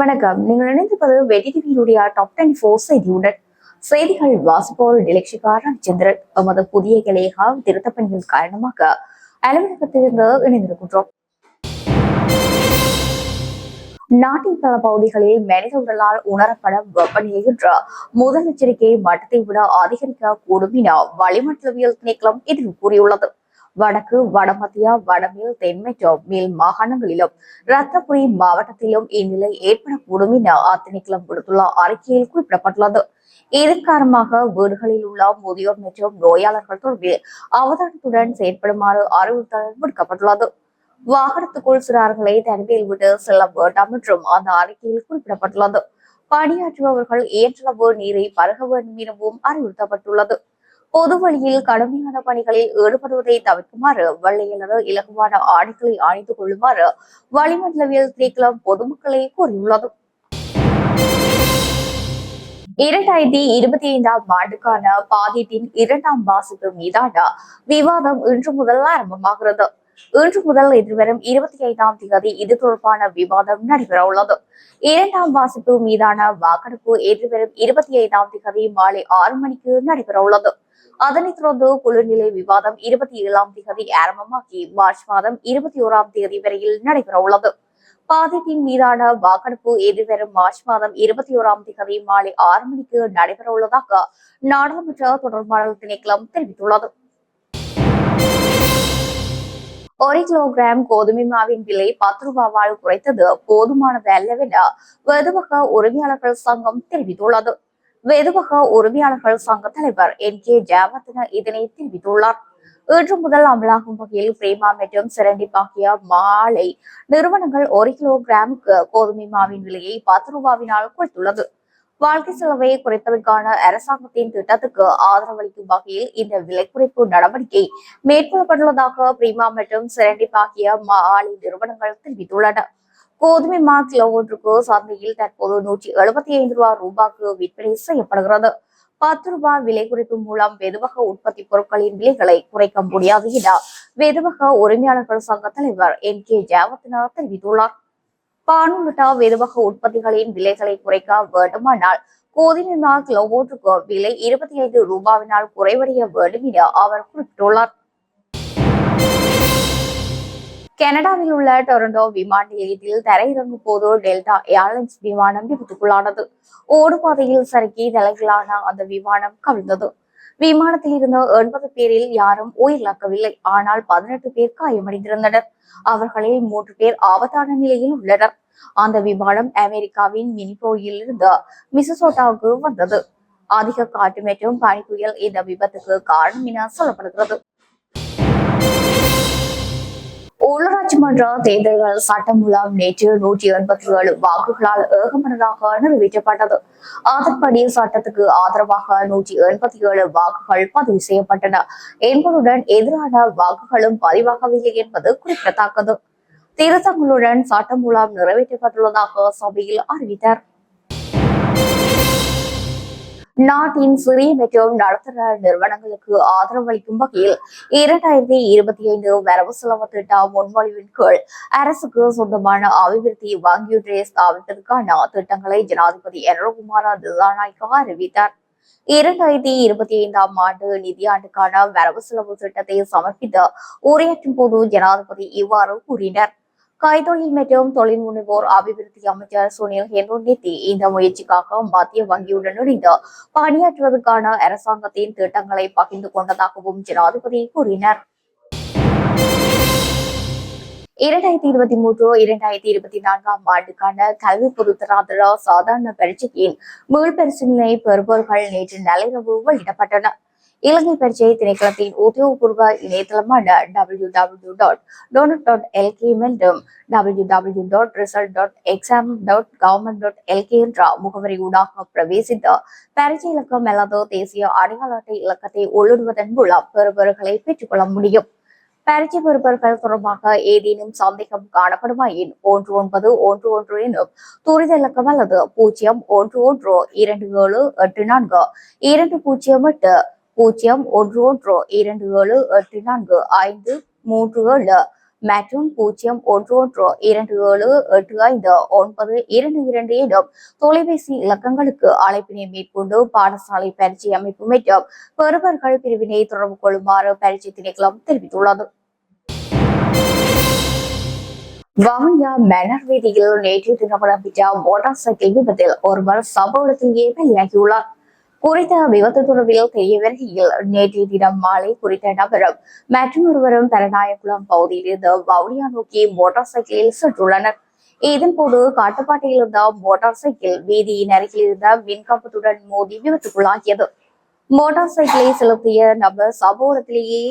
வணக்கம். நீங்கள் இணைந்திருப்பது வெடி டிவியினுடைய டாப் டென் ஃபோர் செய்தியுடன். செய்திகள் வாசிப்போர் டிலக்ஷிகா சந்திரன் எமது புதிய கிளையக திருத்தப் பணிகள் காரணமாக அலுவலகத்திலிருந்து இணைந்திருக்கின்றோம். நாட்டின் பல பகுதிகளில் மனித உடலால் உணரப்படும் வெப்பநிலை என்ற முதல் எச்சரிக்கை மட்டத்தை விட அதிகரிக்க கூடும் என வளிமண்டலவியல் திணைக்களம் எதிர்வு கூறியுள்ளது. வடக்கு வடமத்திய வடமேல் தென் மற்றும் மேல் மாகாணங்களிலும் ரத்தபுரி மாவட்டத்திலும் இந்நிலை ஏற்படக்கூடும் என அத்திணைக்களம் விடுத்துள்ள அறிக்கையில் குறிப்பிடப்பட்டுள்ளது. இதன் காரணமாக வீடுகளில் உள்ள முதியோர் மற்றும் நோயாளர்கள் தொடர்பில் அவதானத்துடன் செயற்படுமாறு அறிவுறுத்தல் விடுக்கப்பட்டுள்ளது. வாகனத்துக்குள் சிறார்களை தனிமையில் விட்டு செல்ல வேண்டாம் என்றும் அந்த அறிக்கையில் குறிப்பிடப்பட்டுள்ளது. பணியாற்றுபவர்கள் ஏற்றளவு நீரை பருக வேண்டும் எனவும் அறிவுறுத்தப்பட்டுள்ளது. பொது வழியில் கடுமையான பணிகளில் ஈடுபடுவதை தவிர்க்குமாறு வெள்ளை இலகுவான ஆடைகளை அணிந்து கொள்ளுமாறு வளிமண்டலவியல் திணைக்களம் பொதுமக்களை கூறியுள்ளது. இரண்டாயிரத்தி இருபத்தி ஐந்தாம் ஆண்டுக்கான பாதீட்டின் இரண்டாம் வாசிப்பு மீதான விவாதம் இன்று முதல் ஆரம்பமாகிறது. இன்று முதல் எதிர்வரும் இருபத்தி ஐந்தாம் தேதி இது தொடர்பான விவாதம் நடைபெற உள்ளது இரண்டாம் வாசிப்பு மீதான வாக்கெடுப்பு எதிர்வரும் இருபத்தி ஐந்தாம் தேதி மாலை ஆறு மணிக்கு நடைபெற உள்ளது அதனைத் தொடர்ந்து குழுநிலை விவாதம் இருபத்தி ஏழாம் தேதி ஆரம்பமாகி மார்ச் மாதம் இருபத்தி ஓராம் தேதி வரையில் நடைபெற உள்ளது. பாதீட்டின் மீதான வாக்கெடுப்பு எதிர்வரும் மார்ச் மாதம் இருபத்தி ஓராம் தேதி மாலை ஆறு மணிக்கு நடைபெற உள்ளதாக நாடாளுமன்ற தொடர்பாளர் திணைக்களம் தெரிவித்துள்ளது. ஒரு கிலோகிராம் கோதுமை மாவின் விலை பத்து ரூபாவால் குறைத்தது போதுமானது அல்லவென வெதுவக உரிமையாளர்கள் சங்கம் தெரிவித்துள்ளது. வெதுவக உரிமையாளர்கள் சங்க தலைவர் என் கே ஜெயவர்தன இதனை தெரிவித்துள்ளார். இன்று முதல் அமலாகும் வகையில் பிரேமா மற்றும் செரண்டிப் ஆகிய மாலை நிறுவனங்கள் ஒரு கிலோகிராமுக்கு கோதுமை மாவின் விலையை பத்து ரூபாவினால் குறைத்துள்ளது. வாழ்க்கை செலவை குறைப்பதற்கான அரசாங்கத்தின் திட்டத்துக்கு ஆதரவளிக்கும் வகையில் இந்த விலை குறைப்பு நடவடிக்கை மேற்கொள்ளப்பட்டுள்ளதாக பிரீமா மற்றும் செரண்டிப் ஆகிய மாலை நிறுவனங்கள் தெரிவித்துள்ளன. கோதுமை மா கிலோ சந்தையில் தற்போது நூற்றி எழுபத்தி ஐந்து ரூபாய் ரூபாய்க்கு விற்பனை செய்யப்படுகிறது. பத்து ரூபாய் விலை குறைப்பு மூலம் வெதுவக உற்பத்தி பொருட்களின் விலைகளை குறைக்க முடியாது என வெதுவக உரிமையாளர்கள் சங்க தலைவர் என் கே ஜெயவர்தனா தெரிவித்துள்ளார். பான் உள்ளிட்ட வெதுவக உற்பத்திகளின் விலைகளை குறைக்க வேண்டுமானால் கோதுமை மா கிலோ விலை இருபத்தி ஐந்து ரூபாவினால் குறைவடைய வேண்டும் என அவர் குறிப்பிட்டுள்ளார். கனடாவில் உள்ள டொரண்டோ விமான நிலையத்தில் தரையிறங்கும் போது டெல்டா ஏர்லைன்ஸ் விமானம் விபத்துக்குள்ளானது. ஓடுபாதையில் சறுக்கி தலைகளான அந்த விமானம் கவிழ்ந்தது. விமானத்தில் இருந்த எண்பது பேரில் யாரும் உயிரிழக்கவில்லை. ஆனால் பதினெட்டு பேர் காயமடைந்திருந்தனர். அவர்களில் மூன்று பேர் ஆபத்தான நிலையில் உள்ளனர். அந்த விமானம் அமெரிக்காவின் மினிபோயில் இருந்து மிசசோட்டாவுக்கு வந்தது. அதிக காற்று மற்றும் பனி புயல் இந்த விபத்துக்கு காரணம் என சொல்லப்படுகிறது. சட்டமன்ற தேர்தல்கள் சட்டம் மூலம் நேற்று நூற்றி எண்பத்தி ஏழு வாக்குகளால் ஏகமனதாக நிறைவேற்றப்பட்டது. அதன்படி சட்டத்துக்கு ஆதரவாக நூற்றி எண்பத்தி ஏழு வாக்குகள் பதிவு செய்யப்பட்டன. என்பதுடன் எதிரான வாக்குகளும் பதிவாகவில்லை என்பது குறிப்பிடத்தக்கது. திருத்தங்களுடன் சட்டம் மூலம் நிறைவேற்றப்பட்டுள்ளதாக சபையில் அறிவித்தார். நாட்டின் சிறிய மற்றும் நடுத்தர நிறுவனங்களுக்கு ஆதரவளிக்கும் வகையில் இரண்டாயிரத்தி இருபத்தி ஐந்து வரவு செலவு திட்ட முன்மொழிவின் கீழ் அரசுக்கு சொந்தமான அபிவிருத்தி வங்கியொன்றை ஸ்தாபிப்பதற்கான திட்டங்களை ஜனாதிபதி என்ரோகுமார திசாநாயக்கா அறிவித்தார். இரண்டாயிரத்தி இருபத்தி ஐந்தாம் ஆண்டு நிதியாண்டுக்கான வரவு செலவு திட்டத்தை சமர்ப்பித்த உரையாற்றும் போது ஜனாதிபதி இவ்வாறு கூறினார். கைத்தொழில் மற்றும் தொழில் முனைவோர் அபிவிருத்தி அமைச்சர் சுனில் ஹென்ரோநெத்தி இந்த முயற்சிக்காக மத்திய வங்கியுடன் இணைந்து பணியாற்றுவதற்கான அரசாங்கத்தின் திட்டங்களை பகிர்ந்து கொண்டதாகவும் ஜனாதிபதி கூறினார். இரண்டாயிரத்தி இருபத்தி மூன்று இரண்டாயிரத்தி இருபத்தி நான்காம் ஆண்டுக்கான கல்வி பொதுத்தராதர சாதாரண பரீட்சையின் மீள்பரிசீலனை பெறுபவர்கள் நேற்று நள்ளிரவு வெளியிடப்பட்டனர் இலங்கை பரிச்சை திணைக்களத்தின் உத்தியோகபூர்வ இணையதளமான W W dot doenets dot LK மற்றும் W W dot result dot exam dot government dot LK என்ற முகவரி ஊடாக பிரவேசித்த பரிச்சை இலக்கம் அல்லது தேசிய அடையாள அட்டை இலக்கத்தை உள்ளிடுவதன் மூலம் பெறுபவர்களை பெற்றுக்கொள்ள முடியும். பரிச்சை பெறுபவர்கள் தொடர்பாக ஏதேனும் சந்தேகம் காணப்படுமாயின் ஒன்று ஒன்பது ஒன்று ஒன்று எனும் துரித இலக்கம் அல்லது பூஜ்ஜியம் ஒன்று ஒன்று இரண்டு ஏழு எட்டு நான்கு இரண்டு பூஜ்ஜியம் எட்டு பூஜ்ஜியம் ஒன்று ஒன்று இரண்டு ஏழு எட்டு நான்கு ஐந்து மூன்று ஏழு மற்றும் பூஜ்ஜியம் ஒன்று ஒன்று இரண்டு ஏழு எட்டு ஐந்து ஒன்பது இரண்டு இரண்டு எனும் தொலைபேசி இலக்கங்களுக்கு அழைப்பினை மேற்கொண்டு பாடசாலை பயிற்சி அமைப்பு மற்றும் பெறுவர்கள் பிரிவினை தொடர்பு கொள்ளுமாறு பயிற்சி திணைக்களம் தெரிவித்துள்ளது. வவுனியா மன்னர் வீதியில் நேற்று தினம் நடைபெற்ற மோட்டார் சைக்கிள் விபத்தில் ஒருவர் சம்பவத்தில் இடத்திலேயே பலியாகியுள்ளார். குறித்த விபத்து தொடர்பில் தெரிய வருகையில் நேற்றைய தினம் மாலை குறித்த நபரும் மற்றொருவரும் பெரநாயக்குளம் பெருநாயகுளம் பகுதியில் இருந்து வவுனியா நோக்கி மோட்டார் சைக்கிளில் சென்றுள்ளனர். இதன்போது காட்டுப்பாட்டையில் இருந்த மோட்டார் சைக்கிள் வீதியின் அருகில் இருந்த மின்கம்பத்துடன் மோதி விபத்துக்குள்ளாகியது. மோட்டார் சைக்கிளை செலுத்திய நபர் சம்பவ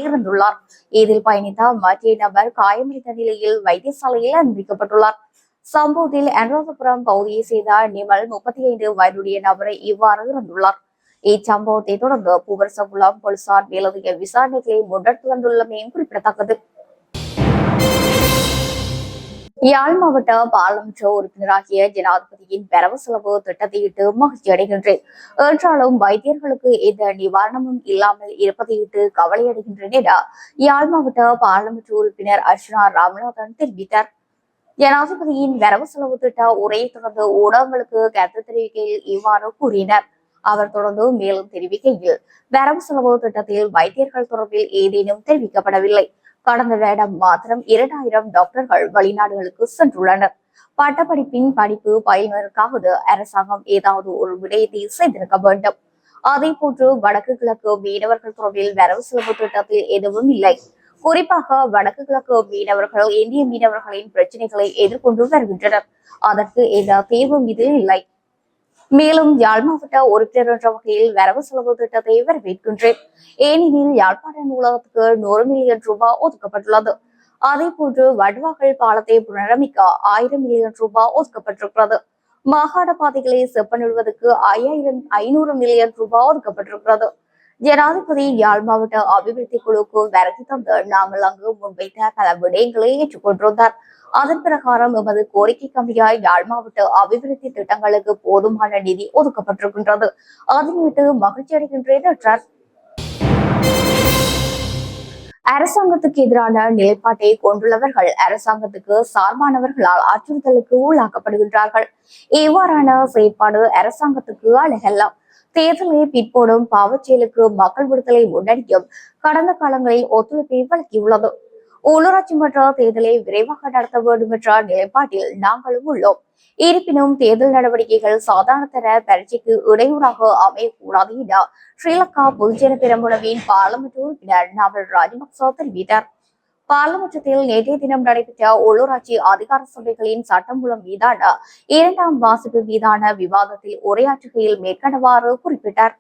இருந்துள்ளார். இதில் பயணித்த மற்ற நபர் காயமடைந்த நிலையில் வைத்தியசாலையில் அனுமதிக்கப்பட்டுள்ளார். சம்பவத்தில் அனுராதபுரம் பகுதியை சேர்ந்த நிமல் முப்பத்தி ஐந்து வயதுடைய நபரை இவ்வாறு இருந்துள்ளார் இச்சம்பவத்தை தொடர்ந்து பூவரசகுளம் போலீசார் மேலதிக விசாரணைகளை முன்னெடுத்து வந்துள்ளமையும் குறிப்பிடத்தக்கது. யாழ் மாவட்ட பாராளுமன்ற உறுப்பினராகிய ஜனாதிபதியின் வரவு செலவு திட்டத்தையிட்டு மகிழ்ச்சி அடைகின்றேன். என்றாலும் வைத்தியர்களுக்கு எந்த நிவாரணமும் இல்லாமல் இருப்பதையிட்டு கவலையடைகின்றேன் என யாழ் மாவட்ட பாராளுமன்ற உறுப்பினர் அர்ச்சனா ராமநாதன் தெரிவித்தார். ஜனாதிபதியின் வரவு செலவு திட்ட உரையை தொடர்ந்து ஊடகங்களுக்கு கருத்து தெரிவிக்கையில் இவ்வாறு கூறினர். அவர் தொடர்ந்து மேலும் தெரிவிக்கையில் வரவு செலவு திட்டத்தில் வைத்தியர்கள் தொடர்பில் ஏதேனும் தெரிவிக்கப்படவில்லை. கடந்த வேடம் மாத்திரம் இரண்டாயிரம் டாக்டர்கள் வெளிநாடுகளுக்கு சென்றுள்ளனர். பட்டப்படிப்பின் படிப்பு பயிலுவதற்காவது அரசாங்கம் ஏதாவது ஒரு விடயத்தை செய்திருக்க வேண்டும். அதே போன்று வடக்கு கிழக்கு மீனவர்கள் தொடர்பில் வரவு செலவு திட்டத்தில் எதுவும் இல்லை. குறிப்பாக வடக்கு கிழக்கு மீனவர்கள் இந்திய மீனவர்களின் பிரச்சனைகளை எதிர்கொண்டு வருகின்றனர். அதற்கு எந்த தீர்வும் இதில் இல்லை. மேலும் யாழ் மாவட்ட உறுப்பினர் என்ற வகையில் வரவு செலவு திட்டத்தை வரவேற்கின்றேன் ஏனெனில் யாழ்ப்பாண நூலகத்துக்கு நூறு மில்லியன் ரூபாய் ஒதுக்கப்பட்டுள்ளது. அதே போன்று வடுவாகல் பாலத்தை புனரமைக்க ஆயிரம் மில்லியன் ரூபாய் ஒதுக்கப்பட்டிருக்கிறது. மாகாண பாதைகளை செப்பனிடுவதற்கு ஐயாயிரம் ஐநூறு மில்லியன் ரூபாய் ஒதுக்கப்பட்டிருக்கிறது. ஜனாதிபதி யாழ் மாவட்ட அபிவிருத்தி குழுக்கு வருகை தந்து நாங்கள் அங்கு முன்வைத்த பல விடயங்களை ஏற்றுக்கொண்டிருந்தார். அதன் பிரகாரம் எமது கோரிக்கை கம்மியாய் யாழ் மாவட்ட அபிவிருத்தி திட்டங்களுக்கு போதுமான நிதி ஒதுக்கப்பட்டிருக்கின்றது. அதனையிட்டு மகிழ்ச்சி அடைகின்றேன் என்றார் அரசாங்கத்துக்கு எதிரான நிலைப்பாட்டை கொண்டுள்ளவர்கள் அரசாங்கத்துக்கு சார்பானவர்களால் அச்சுறுத்தலுக்கு உள்ளாக்கப்படுகின்றார்கள். இவ்வாறான செயற்பாடு அரசாங்கத்துக்கு அழகல்ல. தேர்தலை பிற்போடும் பாவச்செயலுக்கு மக்கள் விடுதலை முன்னணியும் கடந்த காலங்களில் ஒத்துழைப்பை வழங்கியுள்ளது. உள்ளூராட்சி மன்ற தேர்தலை விரைவாக நடத்த வேண்டும் என்ற நிலைப்பாட்டில் நாங்களும் உள்ளோம். இருப்பினும் தேர்தல் நடவடிக்கைகள் சாதாரண பரீட்சைக்கு இடையூறாக அமையக்கூடாது என ஸ்ரீலங்கா பொதுஜன பெரமுனவின் பாராளுமன்ற உறுப்பினர் நாவல் ராஜபக்ச தெரிவித்தார். பாராளுமன்றத்தில் நேற்றைய தினம் நடைபெற்ற உள்ளூராட்சி அதிகார சபைகளின் சட்டமூலம் மீதான இரண்டாம் வாசிப்பு மீதான விவாதத்தில் உரையாற்றுகையில் மேற்கண்டவாறு குறிப்பிட்டார்.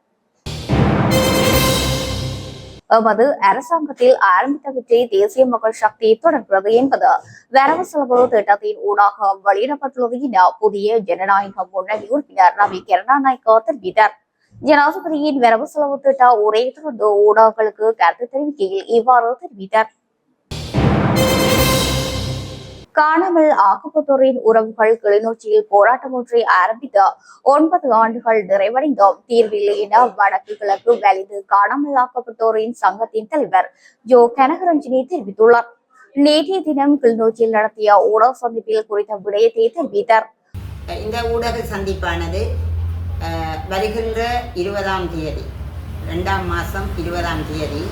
எமது அரசாங்கத்தில் ஆரம்பித்தவற்றை தேசிய மக்கள் சக்தி தொடர்கிறது என்பது வரவு செலவு திட்டத்தின் ஊடாக வெளியிடப்பட்டுள்ளது என புதிய ஜனநாயக முன்னணி உறுப்பினர் ரவி கருணாநாயக்க தெரிவித்தார். ஜனாதிபதியின் வரவு செலவு திட்ட உரையை தொடர்ந்து ஊடகங்களுக்கு கருத்து தெரிவிக்கையில் இவ்வாறு தெரிவித்தார். காணாமல் ஆக்கப்பட்டோரின் உறவுகள் கிளிநொச்சியில் போராட்டம் ஒன்றை ஆரம்பித்து ஒன்பது ஆண்டுகள் நிறைவடைந்தோம். தீர்வில்லை என வடக்கு கிழக்கு வலிந்து காணாமல் ஆக்கப்பட்டோரின் சங்கத்தின் தலைவர் ஜோ கனகரஞ்சினி தெரிவித்துள்ளார். நேற்றைய தினம் கிளிநொச்சியில் நடத்திய ஊடக சந்திப்பில் குறித்த விடயத்தை தெரிவித்தார். இந்த ஊடக சந்திப்பானது வருகின்ற இருபதாம் தேதி ரெண்டாம் மாதம் இருபதாம் தேதி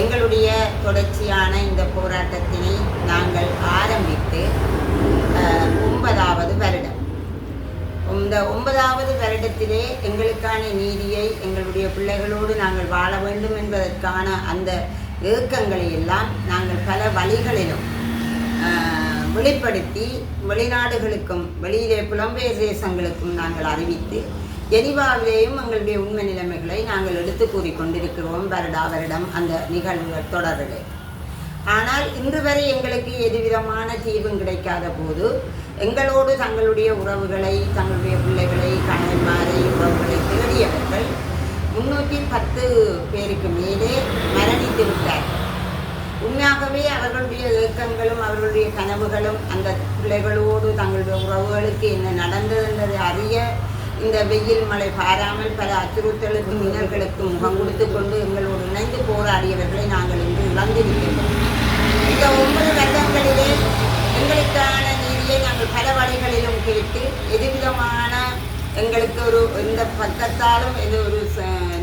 எங்களுடைய தொடர்ச்சியான இந்த போராட்டத்தினை நாங்கள் ஆரம்பித்து ஒன்பதாவது வருடம். இந்த ஒன்பதாவது வருடத்திலே எங்களுக்கான நீதியை எங்களுடைய பிள்ளைகளோடு நாங்கள் வாழ வேண்டும் என்பதற்கான அந்த ஏக்கங்களை எல்லாம் நாங்கள் பல வழிகளிலும் வெளிப்படுத்தி வெளிநாடுகளுக்கும் வெளியிலே புலம்பெயர் தேசங்களுக்கும் நாங்கள் அறிவித்து ஜெனிவாவிலேயும் எங்களுடைய உண்மை நிலைமைகளை நாங்கள் எடுத்து கூறிக்கொண்டிருக்கிறோம் வருடா வருடம் அந்த நிகழ்வுகள் தொடரிலே ஆனால் இன்று வரை எங்களுக்கு எதுவிதமான தீர்வும் கிடைக்காத போது எங்களோடு தங்களுடைய உறவுகளை தங்களுடைய பிள்ளைகளை கணவன்மாரை உறவுகளை தேடியவர்கள் முன்னூற்றி பத்து பேருக்கு மேலே மரணித்து விட்டார் உண்மையாகவே அவர்களுடைய இயக்கங்களும் அவர்களுடைய கனவுகளும் அந்த பிள்ளைகளோடு தங்களுடைய உறவுகளுக்கு என்ன நடந்தது என்பதை அறிய இந்த வெயில் மழை பாராமல் பல அச்சுறுத்தலுக்கும் இன்னல்களுக்கும் முகம் கொடுத்து கொண்டு எங்களோடு இணைந்து போராடியவர்களை நாங்கள் இன்று இழந்திருக்கின்றோம் இந்த ஒன்பது வருடங்களிலே எங்களுக்கான நீதியை நாங்கள் பல வழிகளிலும் கேட்டு எதுவிதமான எங்களுக்கு ஒரு எந்த பக்கத்தாலும் இது ஒரு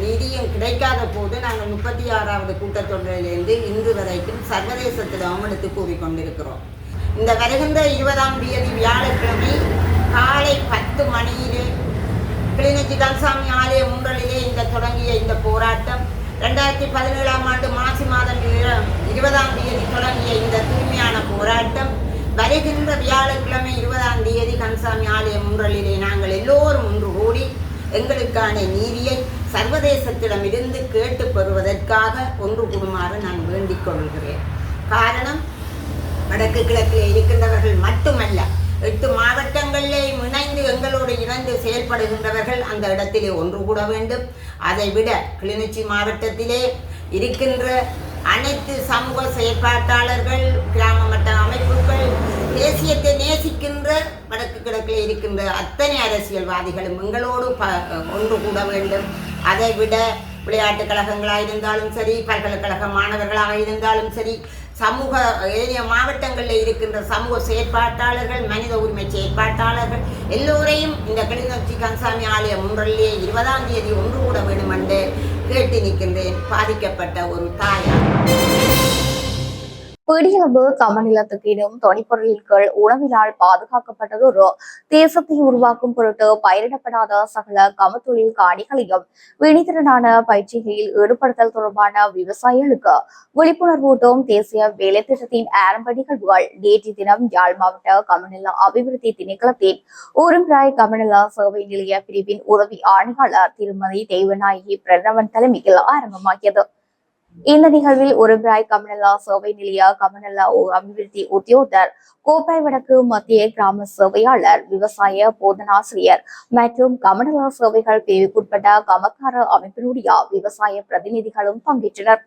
நிதியும் கிடைக்காத போது நாங்கள் முப்பத்தி ஆறாவது கூட்டத்தொடரிலிருந்து இன்று வரைக்கும் சர்வதேசத்தில் அவமளித்து கூறிக்கொண்டிருக்கிறோம். இந்த வருகின்ற இருபதாம் தேதி வியாழக்கிழமை காலை கிளிநொச்சி கல்சாமி ஆலய முன்றலிலே இந்த தொடங்கிய இந்த போராட்டம். ரெண்டாயிரத்தி பதினேழாம் ஆண்டு மாசி மாதம் இருபதாம் தேதி தொடங்கிய இந்த தூய்மையான போராட்டம். வருகின்ற வியாழக்கிழமை இருபதாம் தேதி கன்சாமி ஆலய முன்றலிலே நாங்கள் எல்லோரும் ஒன்று கூடி எங்களுக்கான நீதியை சர்வதேசத்திடமிருந்து கேட்டு பெறுவதற்காக ஒன்று கூடுமாறு நான் வேண்டிக் கொள்கிறேன். காரணம் வடக்கு கிழக்கில் இருக்கின்றவர்கள் மட்டுமல்ல எட்டு இணைந்து செயல்படுகின்றவர்கள் அந்த இடத்திலே ஒன்று கூட வேண்டும். அதை விட கிளிநொச்சி மாவட்டத்திலே இருக்கின்ற அனைத்து சமூக செயற்பாட்டாளர்கள் கிராம மட்ட அமைப்புகள் தேசியத்தை நேசிக்கின்ற வடக்கு கிழக்கில் இருக்கின்ற அத்தனை அரசியல்வாதிகளும் எங்களோடு ப ஒன்று கூட வேண்டும். அதை விட விளையாட்டுக் கழகங்களாக இருந்தாலும் சரி பல்கலைக்கழக மாணவர்களாக இருந்தாலும் சரி சமூக ஏனைய மாவட்டங்களில் இருக்கின்ற சமூக செயற்பாட்டாளர்கள் மனித உரிமை செயற்பாட்டாளர்கள் எல்லோரையும் இந்த கிளிநொச்சி கந்தசாமி ஆலய முன்றலிலே இருபதாம் தேதி ஒன்று கூட வேண்டும் என்று கேட்டு நிற்கின்றேன். பாதிக்கப்பட்ட ஒரு தாயார். பிடியளவு கமநிலத்துக்கினும் தொனிப்பொருளின் கீழ் உணவினால் பாதுகாக்கப்பட்டதொரு தேசத்தை உருவாக்கும் பொருட்டு பயிரிடப்படாத சகல கமத்தொழில் காணிகளையும் விழித்திறனான பயிற்சிகளில் ஈடுபடுத்தல் தொடர்பான விவசாயிகளுக்கு விழிப்புணர்வூட்டும் தேசிய வேலை திட்டத்தின் ஆரம்ப நிகழ்வுகள் நேற்று தினம் யாழ் மாவட்ட கமநில அபிவிருத்தி திணைக்களத்தின் ஊரும்பிராய் கமநில சேவை நிலைய பிரிவின் உதவி ஆணையாளர் திருமதி தெய்வநாயகி பிரணவன் தலைமையில் ஆரம்பமாகியது. இந்த நிகழ்வில் உருபிராய் கமனல்லா சேவை நிலைய கமனல்லா அபிவிருத்தி உத்தியோகர் கோப்பாய் வடக்கு மத்திய கிராம சேவையாளர் விவசாய போதனாசிரியர் மற்றும் கமனல்லா சேவைகள் பிரிவுக்குட்பட்ட கமக்கார அமைப்பினுடைய விவசாய பிரதிநிதிகளும் பங்கேற்றனர்.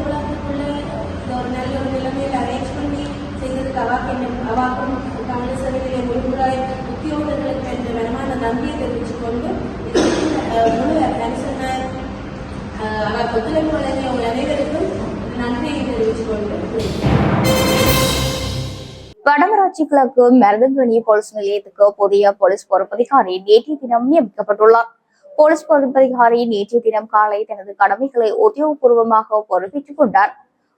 நேரத்துக்குள்ள ஒரு நல்ல ஒரு அரேஞ்ச் பண்ணி செய்ததுக்கு அவாக்கு அவாக்கும் தமிழ் சேவையிலே ஒருமுறை உத்தியோகங்களுக்கு என்ற வருமான நன்றியை தெரிவித்துக் கொண்டு முழு கணிசன அவர் ஒத்துழைப்பு வழங்கிய உங்கள் அனைவருக்கும் நன்றியை தெரிவித்துக் வடமராட்சி கிழக்கு மருதங்கணி போலீஸ் நிலையத்துக்கு புதிய போலீஸ் பொறுப்பதிகாரி நேற்றைய தினம் நியமிக்கப்பட்டுள்ளார். போலீஸ் பொறுப்பதிகாரி நேற்றைய தினம் காலை தனது கடமைகளை உத்தியோகபூர்வமாக பொறுப்பேற்றுக் கொண்டார்.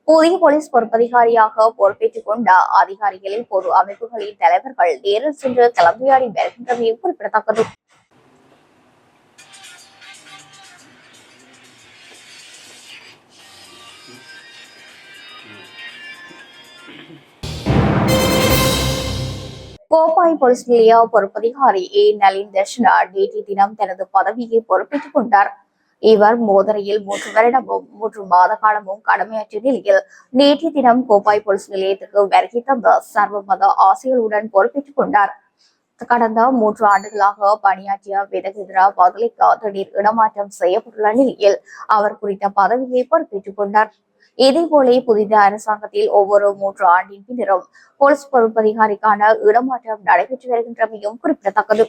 புதிய போலீஸ் பொறுப்பதிகாரியாக பொறுப்பேற்றுக் கொண்ட அதிகாரிகளில் பொது அமைப்புகளின் தலைவர்கள் நேரில் சென்று கலந்துரையாடி வருகின்றமையும் குறிப்பிடத்தக்கது. கோப்பாய் போலீஸ் நிலைய பொறுப்பதிகாரி ஏ நளின் தர்ஷனா நேற்றைய தினம் தனது பதவியை பொறுப்பேற்றுக் கொண்டார். இவர் மோதரையில் மூன்று வருடமும் மூன்று மாத காலமும் கடமையாற்றிய நிலையில் நேற்றைய தினம் கோப்பாய் போலீஸ் நிலையத்துக்கு வருகை தந்த சர்வ மத ஆசைகளுடன் பொறுப்பேற்றுக் கொண்டார். கடந்த மூன்று ஆண்டுகளாக பணியாற்றிய விதகிதரா பதிலிக்க திடீர் இடமாற்றம் செய்யப்பட்டுள்ள நிலையில் அவர் குறித்த பதவியை பொறுப்பேற்றுக் கொண்டார். இதேபோல புதித அரசாங்கத்தில் ஒவ்வொரு மூன்று ஆண்டின் பின்னரும் போலீஸ் பொறுப்பதிகாரிக்கான இடமாற்றம் நடைபெற்று வருகின்றமையும் குறிப்பிடத்தக்கது.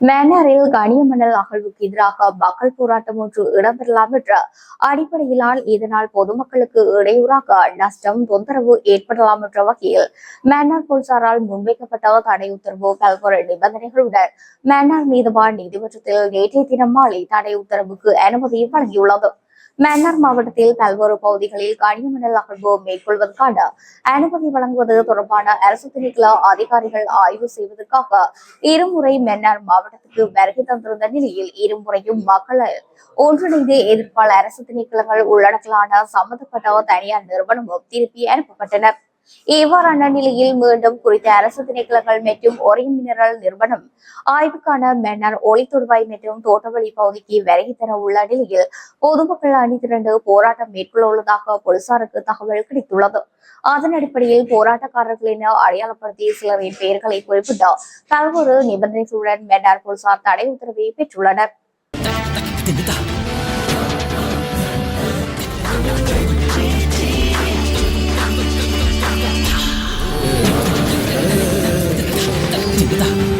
மேனாரில் கனியமணல் அகழ்வுக்கு எதிராக மக்கள் போராட்டம் ஒன்று இடம்பெறலாம் என்ற அடிப்படையிலால் இதனால் பொதுமக்களுக்கு இடையூறாக நஷ்டம் தொந்தரவு ஏற்படலாம் என்ற வகையில் மேனார் போலீசாரால் முன்வைக்கப்பட்ட தடை உத்தரவு பல்வேறு நிபந்தனைகளுடன் மேனார் நீதிவான் நீதிமன்றத்தில் நேற்றைய தினம் மாலை தடை உத்தரவுக்கு அனுமதி வழங்கியுள்ளது. மன்னார் மாவட்டத்தில் பல்வேறு பகுதிகளில் கனிமணல் அகழ்வு மேற்கொள்வதற்கான அனுமதி வழங்குவது தொடர்பான அரசு திணைக்கள அதிகாரிகள் ஆய்வு செய்வதற்காக இருமுறை மன்னார் மாவட்டத்துக்கு வருகை தந்திருந்த நிலையில் இருமுறையும் மக்கள் ஒன்றிணைந்து எதிர்ப்பால் அரசு திணைக்களங்கள் உள்ளடக்கலான சம்பந்தப்பட்ட தனியார் நிறுவனமும் திருப்பி அனுப்பப்பட்டனர் இவ்வாறான நிலையில் மீண்டும் குறித்த அரசு திணைக்களங்கள் மற்றும் ஒரே மினரல் நிறுவனம் ஆய்வுக்கான மன்னர் ஒளித்தொடுவாய் மற்றும் தோட்டவழி பகுதிக்கு வருகை தர உள்ள நிலையில் பொதுமக்கள் அணி திரண்டு போராட்டம் மேற்கொள்ள உள்ளதாக போலீசாருக்கு தகவல் கிடைத்துள்ளது. அதன் அடிப்படையில் போராட்டக்காரர்களின் அடையாளப்படுத்திய சிலரின் பெயர்களை குறிப்பிட்ட பல்வேறு நிபந்தனைகளுடன் மன்னர் போலீசார் தடை உத்தரவை பெற்றுள்ளனர். 你的大。